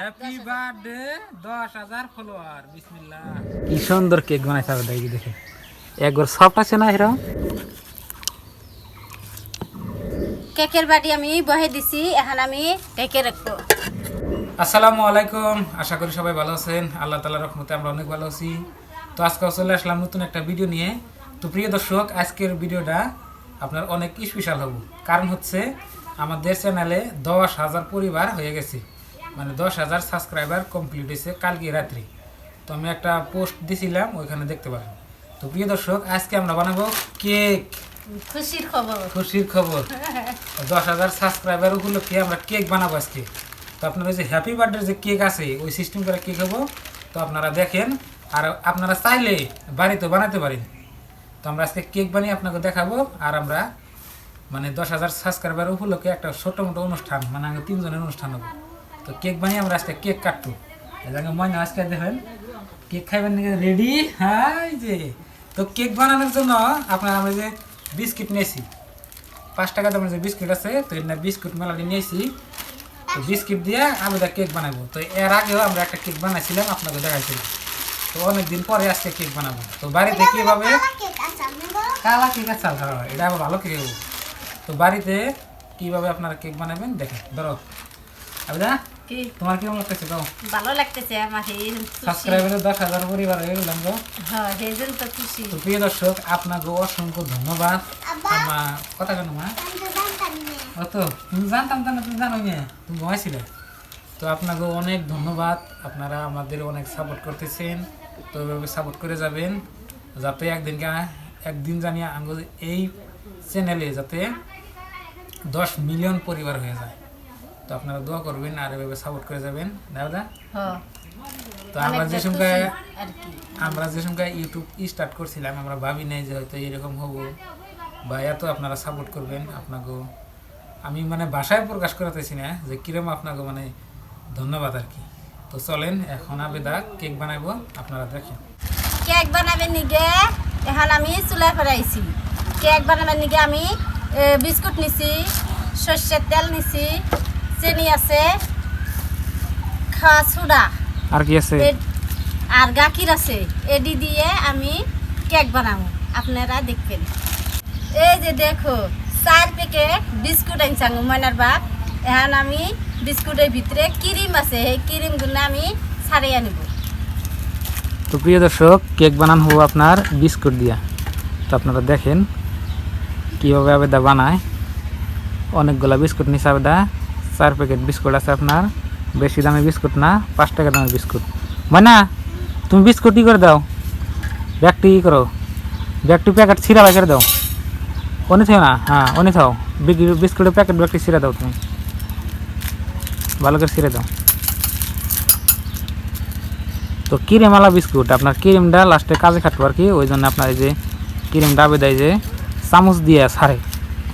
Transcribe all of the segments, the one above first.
Happy birthday দশ হাজার follower বিসমিল্লাহ। কি সুন্দর কেক বানাইছে আবার দেখি দেখে। একবার সফট আছে না এরকম? কেকের বাড়ি আমি বহে দিছি এখন আমি ঢেকে রাখব। আসসালামু আলাইকুম আশা করি সবাই ভালো আছেন। আল্লাহ তালার রহমতে আমরা অনেক ভালো আছি। তো আজকে চলে আসলাম নতুন একটা ভিডিও নিয়ে। তো প্রিয় দর্শক আজকের ভিডিওটা আপনার অনেক স্পেশাল হব। কারণ হচ্ছে আমাদের চ্যানেলে দশ হাজার পরিবার হয়ে গেছে। মানে দশ হাজার সাবস্ক্রাইবার কমপ্লিট হয়েছে কালকে রাত্রি। তো আমি একটা পোস্ট দিছিলাম ওইখানে দেখতে পারেন। তো প্রিয় দর্শক আজকে আমরা বানাবো কেক খুশির খবর। খুশির খবর। দশ হাজার সাবস্ক্রাইবার উপলক্ষে আমরা কেক বানাবো আজকে। তো আপনার ওই যে হ্যাপি বার্থডে যে কেক আছে ওই সিস্টেম করে কেক হব। তো আপনারা দেখেন আর আপনারা চাইলে বাড়িতে বানাতে পারেন। তো আমরা আজকে কেক বানিয়ে আপনাকে দেখাবো আর আমরা মানে দশ হাজার সাবস্ক্রাইবার উপলক্ষে একটা ছোটো মোটো অনুষ্ঠান মানে আগে তিনজনের অনুষ্ঠান হব। তো কেক বানিয়ে আমরা আজকে কেক কাটবো। যে ময়না আজকে দেখেন কেক খাইবেন নাকি? রেডি হাই যে। তো কেক বানানোর জন্য আপনার আমরা যে বিস্কিট নিয়েছি পাঁচ টাকা দামের যে বিস্কিট আছে তো এটা বিস্কুট মেলাটি নিয়েছি। তো বিস্কিট দিয়ে আমি একটা কেক বানাবো। তো এর আগেও আমরা একটা কেক বানাইছিলাম আপনাকে দেখাইছিলাম তো অনেকদিন পরে আজকে কেক বানাবো। তো বাড়িতে কীভাবে কালা কেক আছে হ্যাঁ এটা আবার ভালো কেক। তো বাড়িতে কীভাবে আপনারা কেক বানাবেন দেখেন ধরো। আবেদা কি? তোমার কেমন লাগতেছে তো ভালো লাগতেছে আমার এই সাবস্ক্রাইবারের দশ হাজার পরিবার হয়ে গেলাম তো হ্যাঁ সেই জন্য তো খুশি। তো প্রিয় দর্শক আপনাকে অসংখ্য ধন্যবাদ। আমার কথা কেন মা? ও তো তুমি জানতাম তো না তুমি জানো না। তুমি ঘুমাইছিলে। তো আপনাকে অনেক ধন্যবাদ। আপনারা আমাদের অনেক সাপোর্ট করতেছেন। তো এভাবে সাপোর্ট করে যাবেন। যাতে একদিন একদিন জানি আমাদের এই চ্যানেলে যাতে দশ মিলিয়ন পরিবার হয়ে যায়। তো আপনারা দোয়া করবেন আর এভাবে সাপোর্ট করে যাবেন দাদা? তো আমরা যে সময় আমরা যে সময় ইউটিউব স্টার্ট করছিলাম আমরা ভাবি নাই যে হয়তো এরকম হব। বা এত আপনারা সাপোর্ট করবেন আপনাকে। আমি মানে ভাষায় প্রকাশ করতেছি না যে কিরম আপনাকে মানে ধন্যবাদ আর কি। তো চলেন এখন আবেদা কেক বানাবো আপনারা দেখেন। কেক বানাবেন নিগে এখন আমি চুলা ফেরাইছি কেক বানাবেন নিগে আমি বিস্কুট নিছি সর্ষের তেল নিছি চিনি আছে খাওয়া সুডা আর কি আছে? আর গাখির আছে। এডি দিয়ে আমি কেক বানাবো। আপনারা দেখবেন। এই যে দেখো চার প্যাকেট বিস্কুট আনছাং ময়নার বাপ। এখন আমি বিস্কুটের ভিতরে ক্রিম আছে সেই ক্রিমগুলো আমি ছাড়িয়ে আনিব। তো প্রিয় দর্শক কেক বানানো হব আপনার বিস্কুট দিয়া। তো আপনারা দেখেন কীভাবে আবেদা বানায়। অনেকগুলা বিস্কুট নিচ্ছে আবেদা। চার প্যাকেট বিস্কুট আছে আপনার। বেশি দামি বিস্কুট না, পাঁচ টাকা দামের বিস্কুট। মানে তুমি বিস্কুট ই করে দাও? ব্যাগটি ই করো? ব্যাগটি প্যাকেট ছিঁড়া বাই করে দাও। অনি থাও না? হ্যাঁ অনি থাও। বিগ- বিস্কুটের প্যাকেট ব্যাগটি ছিঁড়ে দাও তুমি। ভালো করে ছিঁড়ে দাও। তো ক্রিমওয়ালা বিস্কুট, আপনার ক্রিমটা লাস্টে কাজে খাটবো আর কি, ওই জন্য আপনার এই যে ক্রিমটা আবে দেয় যে চামচ দিয়ে সারে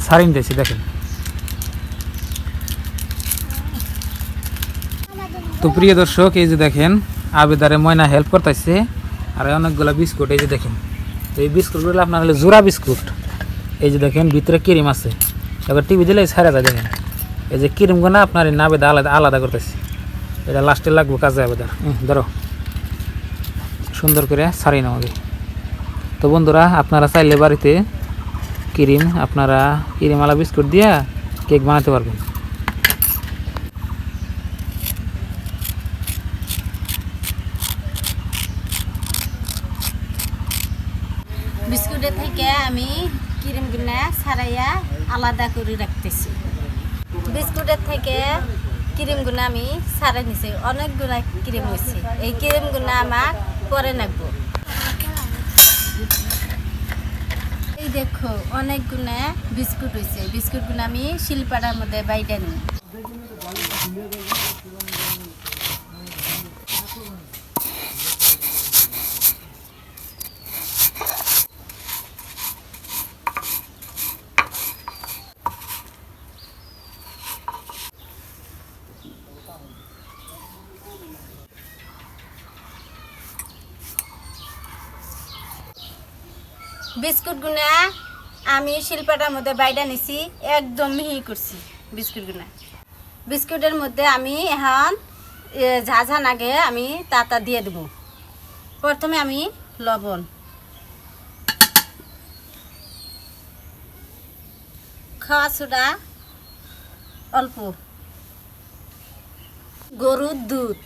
সারিন দিয়েছি, দেখেন। তো প্রিয় দর্শক, এই যে দেখেন, আবেদারে ময়না হেল্প করতেছে, আর অনেকগুলো বিস্কুট, এই যে দেখেন। তো এই বিস্কুটগুলো আপনার হলো জোড়া বিস্কুট। এই যে দেখেন, ভিতরে ক্রিম আছে। এবার টিভি দিলে ছাড়া যায়, দেখেন। এই যে ক্রিমগুলো আপনার এই নাবেদা আলাদা আলাদা করতেছে। এটা লাস্টে লাগবে কাজে আবেদার। ধরো। সুন্দর করে সারিয়ে নেওয়া তো বন্ধুরা, আপনারা চাইলে বাড়িতে ক্রিম, আপনারা ক্রিমওয়ালা বিস্কুট দিয়া কেক বানাতে পারবেন বিস্কুটের থেকে আমি ক্রিমগুলো ছাড়াইয়া আলাদা করে রাখতেছি। বিস্কুটের থেকে ক্রিমগুলো আমি ছাড়াই নিছি, অনেকগুলো ক্রিম হয়েছে এই ক্রিমগুলো আমার পরে নেব। এই দেখো অনেকগুলো বিস্কুট হয়েছে বিস্কুটগুলো আমি শিলপাড়ার মধ্যে বাইরে নিই। বিস্কুটগুলা আমি শিল্পাটার মধ্যে বাইটা নিছি, একদম মিহি করছি বিস্কুটগুলা বিস্কুটের মধ্যে আমি এখন, এ ঝাঝান আগে আমি তাতা দিয়ে দেবো। প্রথমে আমি লবণ। খাওয়া সোডা অল্প। গরুর দুধ।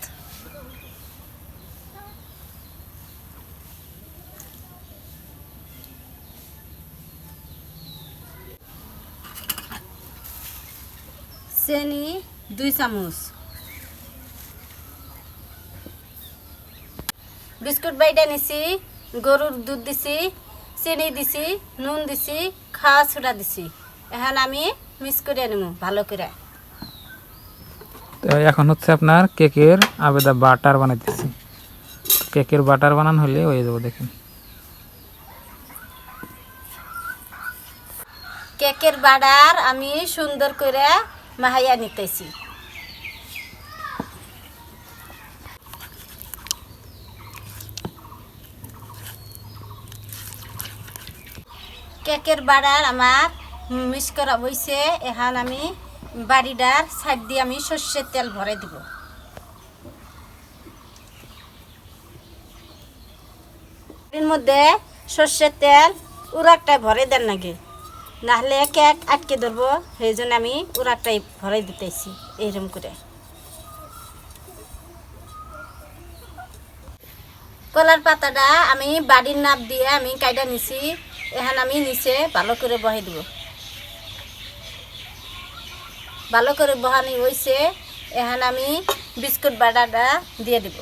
চেনি দুই চামচ। বিস্কুট বাইটা নিছি গরুর দুধ দিছি চিনি দিছি নুন দিছি খাওয়া ছুটা দিছি। এখন আমি মিক্স করে নিব ভালো করে। তো এখন হচ্ছে আপনার কেকের আবেদা বাটার বানাইতেছি। কেকের বাটার বানান হলে হয়ে যাব দেখেন। কেকের বাড়ার আমি সুন্দর করে মাহাইয়া নিতেছি। কেকের বাড়ার আমার মিক্স করা বইছে এখন আমি বাড়িটার সাইড দিয়ে আমি সর্ষের তেল ভরে দিব। এর মধ্যে সর্ষের তেল উড়াকটায় ভরে দেন নাকি? নাহলে কেক আটকে ধরবো, সেই জন্য আমি উড়াকটাই ভরাই দিতেছি, এইরকম করে। কলার পাতাটা আমি বাড়ির নাপ দিয়ে আমি কাইটা নিছি, এখন আমি নিচে ভালো করে বহাই দিব। ভালো করে বহানি হয়েছে এখন আমি বিস্কুট বাটাটা দিয়ে দিব।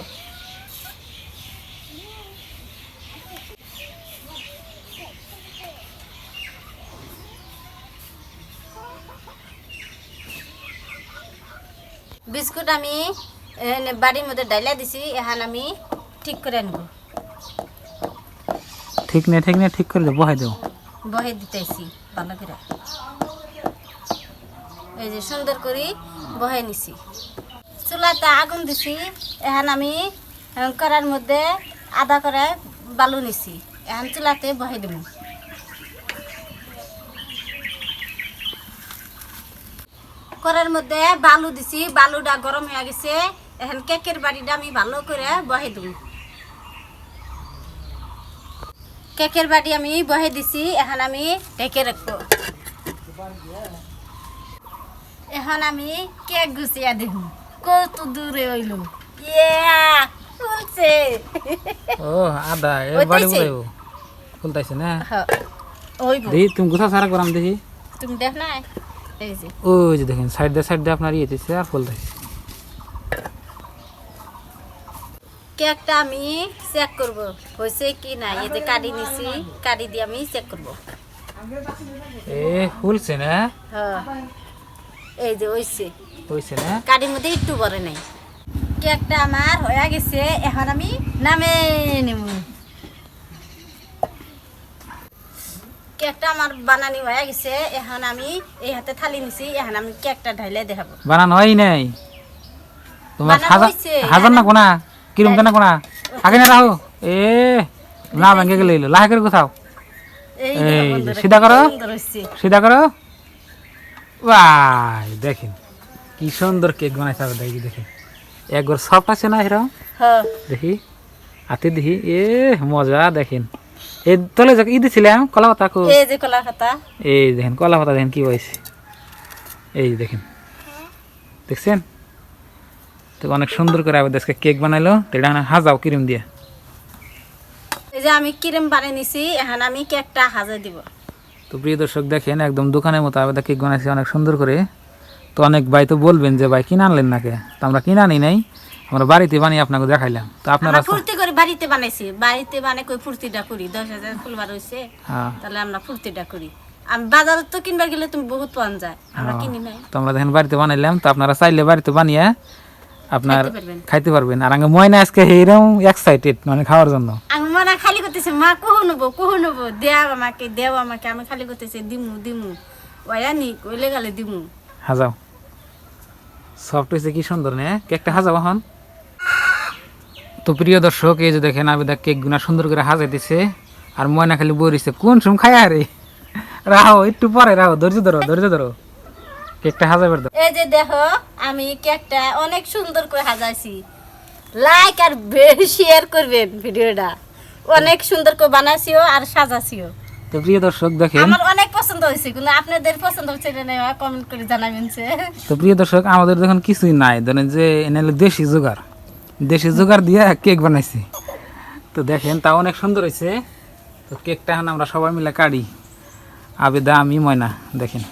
বিস্কুট আমি এনে বাড়ির মধ্যে ডাইলা দিছি এখন আমি ঠিক করে নেব ঠিক নেই ঠিক নেই ঠিক করে বহাই দেবো বহে দিতেছি ভালো করে। এই যে সুন্দর করে বহাই নিছি। চুলাতে আগুন দিছি এখন আমি করার মধ্যে আদা করে বালু নিছি এখন চুলাতে বহাই দেব। করার মধ্যে বালু দিছি বালুটা গরম হয়ে গেছে। এখন কেকের বাড়িটা আমি ভালো করে বহে দেব কেকের বাড়ি আমি বহে দিছি এখন আমি ঢেকে রাখব। এখন আমি কেক গুছিয়া দেব। কত দূরে হইল। ইয়া ফুলছে ও আদা এ বাড়ি। বলাইব ফুলতাইছে না? ওইব। দেখি তুমি কোথাও সারা করাম দেখি? তুমি দেখ না ওই যে দেখেন সাইড দিয়ে সাইড দিয়ে আপনার ইয়ে দিচ্ছে আর ফুলতাইছে কেকটা আমি চেক করব হয়েছে কি না? এই যে কাটি নিছি কাটি দিয়ে আমি চেক করব। এ ফুলছে না? হ্যাঁ। এই যে হয়েছে হয়েছে না? কাটির মধ্যে একটু বড় নাই। কেকটা আমার হয়ে গেছে এখন আমি নামে নেব কেকটা আমার বানানি হয়ে গেছে এখন আমি এই হাতে থালি নিছি এখন আমি কেকটা ঢাইলে দেখাবো। বানানো হয় নাই। তোমার হাজার না কোনা? কিরম কেনা? কোনা আগে না রাখো এ না ভেঙে গেলে লাহে করে কোথাও এই সিধা করো। সিধা করো। ভাই দেখেন কি সুন্দর কেক বানাইছে আবার দেখি দেখি একবার সফট আছে না এরকম? হ্যাঁ। দেখি হাতে দেখি এ মজা দেখেন। এই তলে যাকে ই দিছিলাম কলা পাতা কো? এই যে কলা খাতা এই দেখেন কলা পাতা দেখেন কি হয়েছে এই দেখেন। দেখছেন? তো অনেক সুন্দর করে আবার কেক বানাইলো। তো এটা হাজাও ক্রিম দিয়ে। এই যে আমি ক্রিম বানিয়ে নিছি এখন আমি কেকটা হাজে দিব। তো প্রিয় দর্শক দেখেন একদম দোকানের মতো আবার কেক বানাইছি অনেক সুন্দর করে। তো অনেক ভাই তো বলবেন যে ভাই কিনে আনলেন নাকি? তো আমরা কিনে আনি নাই। আমরা বাড়িতে বানিয়ে আপনাকে দেখাইলাম। তো আপনারা ফুর্তি করে বাড়িতে বানাইছি। বাড়িতে বানাই কই ফুর্তিটা করি। দশ হাজার ফুলবার হয়েছে হ্যাঁ। তাহলে আমরা ফুর্তিটা করি। আমি বাজারে তো কিনবার গেলে তুমি বহুত পাওয়া যায় আমরা হ্যাঁ। কিনি নাই। তো আমরা দেখেন বাড়িতে বানাইলাম তো আপনারা চাইলে বাড়িতে বানিয়ে আপনার খাইতে পারবেন। আর আগে ময়না আজকে এইরকম এক্সাইটেড মানে খাওয়ার জন্য। আমি মনে খালি করতেছি মা কহু নেব কহু নেব দেও আমাকে দেও আমাকে। আমি খালি করতেছি দিমু দিমু। ওয়া নি কইলে গেলে দিমু। হাজাও। সফট হয়েছে কি সুন্দর নে? কেকটা হাজাও এখন? তো প্রিয় দর্শক এই যে দেখেন আবেদা কেক গুনা সুন্দর করে হাজাই দিছে। আর ময়না খালি বরিছে কোন সময় খায় আরে? রাহো একটু পরে রাহো ধৈর্য ধরো ধৈর্য ধরো। কেকটা হাজাবার দাও। এই যে দেখো আমি কেকটা অনেক সুন্দর করে সাজাইছি লাইক আর শেয়ার করবেন ভিডিওটা। অনেক সুন্দর করে বানাইছিও আর সাজাছিও তো প্রিয় দর্শক দেখেন। আমার অনেক পছন্দ হয়েছে কিন্তু আপনাদের পছন্দ হচ্ছে না কমেন্ট করে জানাবেন সে তো প্রিয় দর্শক আমাদের দেখুন কিছুই নাই। ধরেন যে এনে দেশি জোগাড়। দেশি জোগাড় দিয়ে কেক বানাইছি। তো দেখেন, তা অনেক সুন্দর হয়েছে তো কেকটা এখন আমরা সবাই মিলে কাটি আবেদা, আমি, ময়না, দেখেন।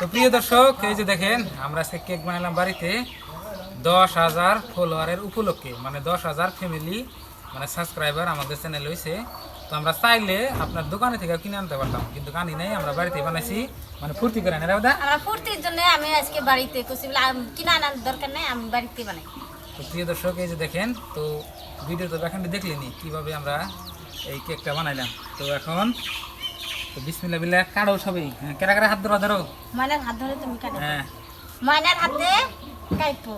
তো প্রিয় দর্শক, এই যে দেখেন, আমরা আজকে কেক বানালাম বাড়িতে। দশ হাজার ফলোয়ারের উপলক্ষে মানে দশ হাজার ফ্যামিলি মানে সাবস্ক্রাইবার আমাদের চ্যানেল হয়েছে তো আমরা চাইলে আপনার দোকানে থেকে কিনে আনতে পারতাম, কিন্তু আনি নাই, আমরা বাড়িতে বানাইছি। মানে ফুর্তি করে না দাদা ফুর্তির জন্য আমি আজকে বাড়িতে কিনা আনার দরকার নেই, আমি বাড়িতে বানাই। তো প্রিয় দর্শক এই যে দেখেন তো ভিডিও তো এখানে দেখলেনি কীভাবে আমরা এই কেকটা বানাইলাম। তো এখন তো বিসমিল্লা বিল্লা কাড়ো সবই। হ্যাঁ কেরা কেরা হাত ধরো ধরো। ময়নার হাত ধরে তুমি কাটো হ্যাঁ। ময়নার হাতে কাইপো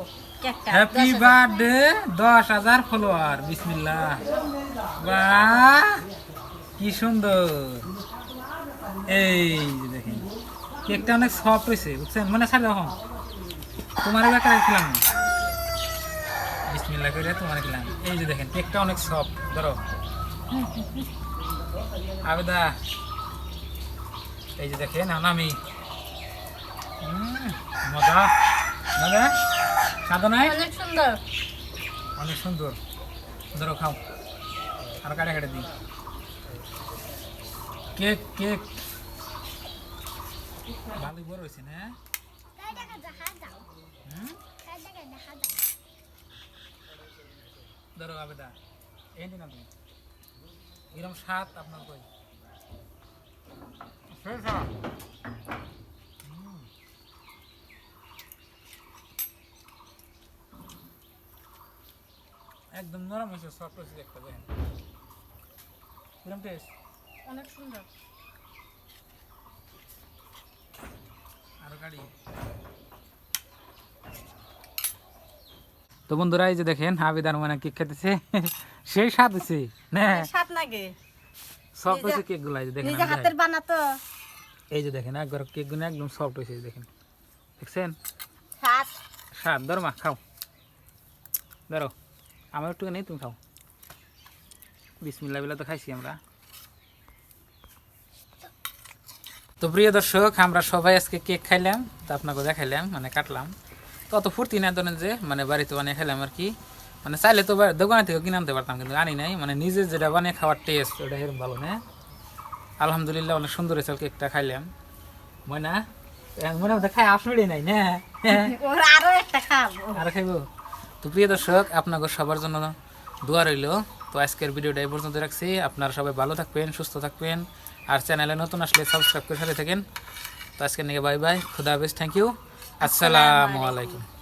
হ্যাপি বার্থডে দশ হাজার ফলোয়ার বিসমিল্লা বাহ কি সুন্দর। এই যে দেখেন কেকটা অনেক সফট হয়েছে বুঝছেন? মানে ছাড় দেখো তোমার এলাকায় খেলাম না বিসমিল্লা করে তোমার খেলাম এই যে দেখেন কেকটা অনেক সফট ধরো। আবেদা এই যে দেখেন উম, মজা। মজা? সাদা নয় অনেক সুন্দর। অনেক সুন্দর। ধরো খাও। আর কাটে কাটে দিই। Cake cake. ভালোই বড় হয়েছে না? হুম? ধরো আবেদা এই দিন তুমি এরকম স্বাদ আপনার কই? একদম নরম হয়েছে সফট হয়েছে একটা দেখেন। কিরম টেস্ট অনেক সুন্দর। আরও গাড়ি তো বন্ধুরা এই যে দেখেন আবেদার মানে কেক খেতেছে। সেই স্বাদ না? সাত নাগে সফট হয়েছে কেকগুলা এই যে দেখেন হাতের বানাতো এই যে দেখেন একবার কেকগুলো একদম সফট হয়েছে দেখেন। দেখছেন? সাত স্বাদ ধরো মা খাও। ধরো আমার একটু নেই তুমি খাও। বিসমিল্লা বিলা তো খাইছি আমরা। তো প্রিয় দর্শক আমরা সবাই আজকে কেক খাইলাম তো আপনাকে দেখাইলাম মানে কাটলাম। তো অত ফুর্তি না ধরেন যে মানে বাড়িতে বানিয়ে খেলাম আর কি। মানে চাইলে তো দোকান থেকে কিনে আনতে পারতাম কিন্তু আনি নাই। মানে নিজে যেটা বানিয়ে খাওয়ার টেস্ট ওটা এরকম ভালো না। আলহামদুলিল্লাহ অনেক সুন্দর হয়েছে কেকটা খাইলাম। ময়না? মনে মধ্যে খাই আসলে নাই না? ওর আরও একটা খাব। আর খাইব? তো প্রিয় দর্শক আপনাদের সবার জন্য দোয়া রইল। তো আজকের ভিডিওটা এই পর্যন্ত রাখছি। আপনারা সবাই ভালো থাকবেন সুস্থ থাকবেন। আর চ্যানেলে নতুন আসলে সাবস্ক্রাইব করে সাথে থাকেন। তো আজকের নিয়ে বাই বাই। খুদা হাফেজ থ্যাংক ইউ আসসালামু আলাইকুম।